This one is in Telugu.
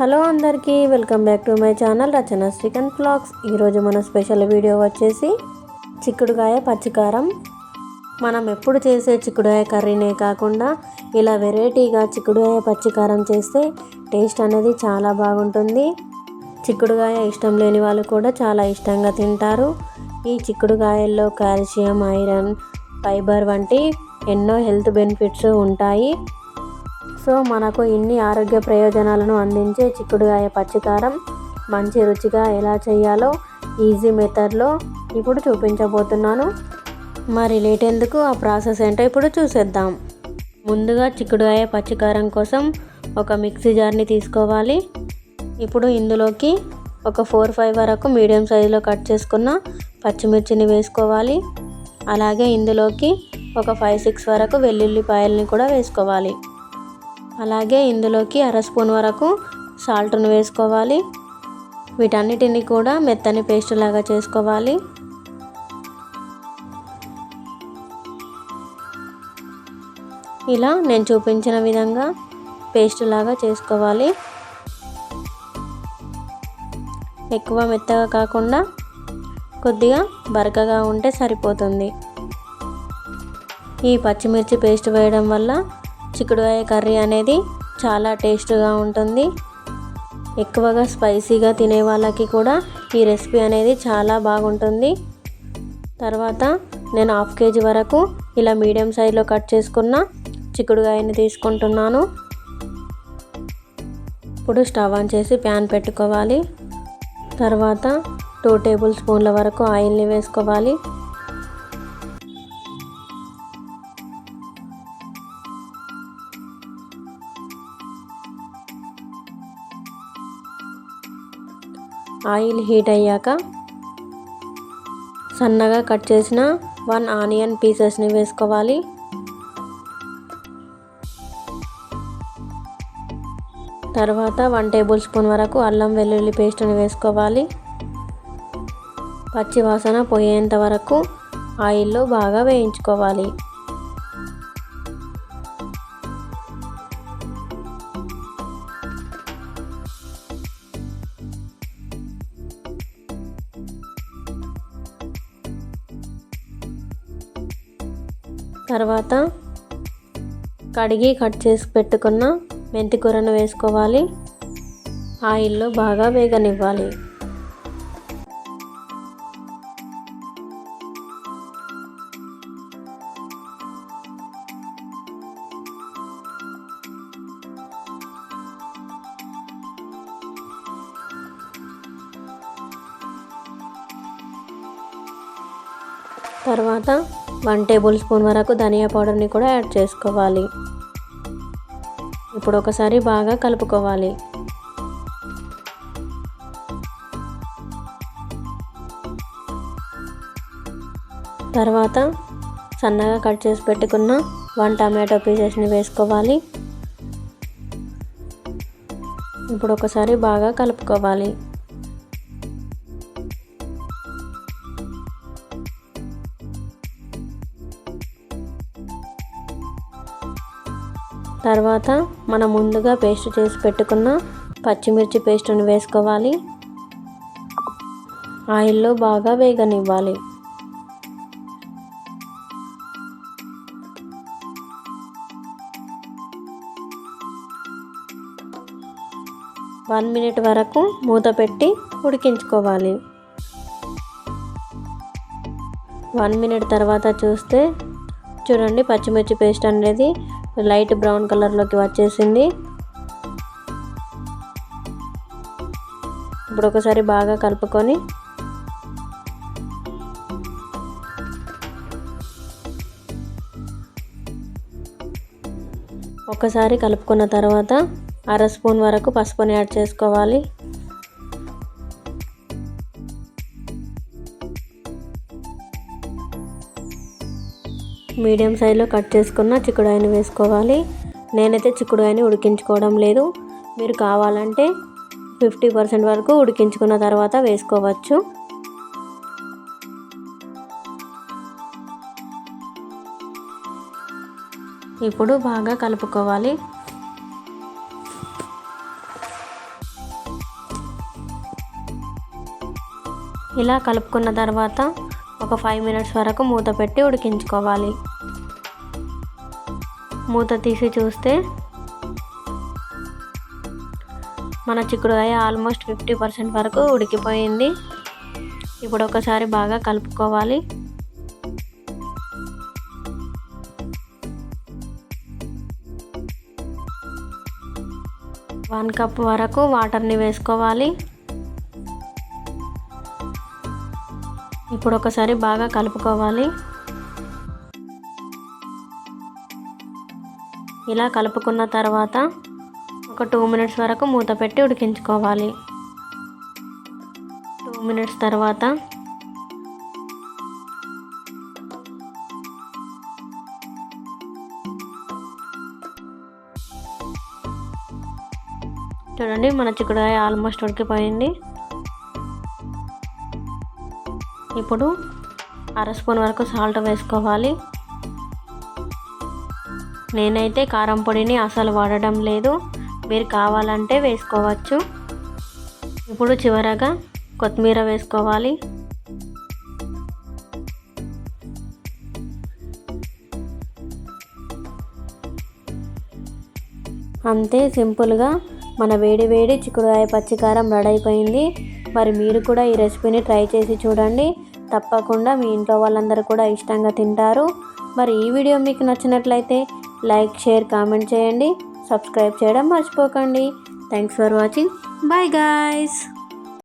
హలో అందరికీ welcome back to my channel Rachana chicken vlogs ఈరోజు మన స్పెషల్ వీడియో వచ్చేసి చిక్కుడుకాయ పచ్చికారం. మనం ఎప్పుడు చేసే చిక్కుడుకాయ కర్రీనే కాకుండా ఇలా వెరైటీగా చిక్కుడుకాయ పచ్చికారం చేస్తే టేస్ట్ అనేది చాలా బాగుంటుంది. చిక్కుడుకాయ ఇష్టం లేని వాళ్ళు కూడా చాలా ఇష్టంగా తింటారు. ఈ చిక్కుడుకాయల్లో కాల్షియం ఐరన్ ఫైబర్ వంటి ఎన్నో హెల్త్ బెనిఫిట్స్ ఉంటాయి. సో మనకు ఇన్ని ఆరోగ్య ప్రయోజనాలను అందించే చిక్కుడుకాయ పచ్చికారం మంచి రుచిగా ఎలా చేయాలో ఈజీ మెథడ్లో ఇప్పుడు చూపించబోతున్నాను. మరి లేట్ ఎందుకు ఆ ప్రాసెస్ ఏంటో ఇప్పుడు చూసేద్దాం. ముందుగా చిక్కుడుకాయ పచ్చికారం కోసం ఒక మిక్సీ జార్ని తీసుకోవాలి. ఇప్పుడు ఇందులోకి ఒక ఫోర్ ఫైవ్ వరకు మీడియం సైజులో కట్ చేసుకున్న పచ్చిమిర్చిని వేసుకోవాలి. అలాగే ఇందులోకి ఒక ఫైవ్ సిక్స్ వరకు వెల్లుల్లిపాయలని కూడా వేసుకోవాలి. అలాగే ఇందులోకి అర స్పూన్ వరకు సాల్ట్ను వేసుకోవాలి. వీటన్నిటిని కూడా మెత్తని పేస్ట్ లాగా చేసుకోవాలి. ఇలా నేను చూపించిన విధంగా పేస్ట్ లాగా చేసుకోవాలి. ఎక్కువ మెత్తగా కాకుండా కొద్దిగా బరకగా ఉంటే సరిపోతుంది. ఈ పచ్చిమిర్చి పేస్ట్ వేయడం వల్ల చిక్కుడుకాయ కర్రీ అనేది చాలా టేస్ట్గా ఉంటుంది. ఎక్కువగా స్పైసీగా తినే వాళ్ళకి కూడా ఈ రెసిపీ అనేది చాలా బాగుంటుంది. తర్వాత నేను హాఫ్ కేజీ వరకు ఇలా మీడియం సైజులో కట్ చేసుకున్న చిక్కుడుకాయని తీసుకుంటున్నాను. ఇప్పుడు స్టవ్ ఆన్ చేసి ప్యాన్ పెట్టుకోవాలి. తర్వాత టూ టేబుల్ స్పూన్ల వరకు ఆయిల్ని వేసుకోవాలి. ఆయిల్ హీట్ అయ్యాక సన్నగా కట్ చేసిన వన్ ఆనియన్ పీసెస్ని వేసుకోవాలి. తర్వాత వన్ టేబుల్ స్పూన్ వరకు అల్లం వెల్లుల్లి పేస్ట్ని వేసుకోవాలి. పచ్చివాసన పోయేంత వరకు ఆయిల్లో బాగా వేయించుకోవాలి. తర్వాత కడిగి కట్ చేసి పెట్టుకున్న మెంతి కూరను వేసుకోవాలి. ఆయిల్లో బాగా వేగనివ్వాలి. తర్వాత వన్ టేబుల్ స్పూన్ వరకు ధనియా పౌడర్ని కూడా యాడ్ చేసుకోవాలి. ఇప్పుడు ఒకసారి బాగా కలుపుకోవాలి. తర్వాత సన్నగా కట్ చేసి పెట్టుకున్న వన్ టమాటో పీసెస్ని వేసుకోవాలి. ఇప్పుడు ఒకసారి బాగా కలుపుకోవాలి. తర్వాత మనం ముందుగా పేస్ట్ చేసి పెట్టుకున్న పచ్చిమిర్చి పేస్ట్ని వేసుకోవాలి. ఆయిల్లో బాగా వేగనివ్వాలి. వన్ మినిట్ వరకు మూత పెట్టి ఉడికించుకోవాలి. వన్ మినిట్ తర్వాత చూస్తే చూడండి పచ్చిమిర్చి పేస్ట్ అనేది లైట్ బ్రౌన్ కలర్లోకి వచ్చేసింది. ఇప్పుడు ఒకసారి బాగా కలుపుకొని ఒకసారి కలుపుకున్న తర్వాత అర స్పూన్ వరకు పసుపుని యాడ్ చేసుకోవాలి. మీడియం సైజులో కట్ చేసుకున్న చిక్కుడుకాయని వేసుకోవాలి. నేనైతే చిక్కుడుకాయని ఉడికించుకోవడం లేదు. మీరు కావాలంటే ఫిఫ్టీ పర్సెంట్ వరకు ఉడికించుకున్న తర్వాత వేసుకోవచ్చు. ఇప్పుడు బాగా కలుపుకోవాలి. ఇలా కలుపుకున్న తర్వాత ఒక ఫైవ్ మినిట్స్ వరకు మూత పెట్టి ఉడికించుకోవాలి. మూత తీసి చూస్తే మన చిక్కుడుకాయ ఆల్మోస్ట్ ఫిఫ్టీ పర్సెంట్ వరకు ఉడికిపోయింది. ఇప్పుడు ఒకసారి బాగా కలుపుకోవాలి. వన్ కప్ వరకు వాటర్ని వేసుకోవాలి. ఇప్పుడు ఒకసారి బాగా కలుపుకోవాలి. ఇలా కలుపుకున్న తర్వాత ఒక టూ మినిట్స్ వరకు మూత పెట్టి ఉడికించుకోవాలి. టూ మినిట్స్ తర్వాత చూడండి మన చిక్కుడుకాయ ఆల్మోస్ట్ ఉడికిపోయింది. ఇప్పుడు అర స్పూన్ వరకు సాల్ట్ వేసుకోవాలి. నేనైతే కారం పొడిని అసలు వాడడం లేదు. మీరు కావాలంటే వేసుకోవచ్చు. ఇప్పుడు చివరగా కొత్తిమీర వేసుకోవాలి. అంతే సింపుల్గా మన వేడి వేడి చిక్కుడుకాయ పచ్చికారం రెడీ అయిపోయింది మరి మీరు కూడా ఈ రెసిపీని ట్రై చేసి చూడండి. తప్పకుండా మీ ఇంట్లో వాళ్ళందరూ కూడా ఇష్టంగా తింటారు. మరి ఈ వీడియో మీకు నచ్చినట్లయితే లైక్ షేర్ కామెంట్ చేయండి. సబ్స్క్రైబ్ చేయడం మర్చిపోకండి. Thanks for watching. Bye guys.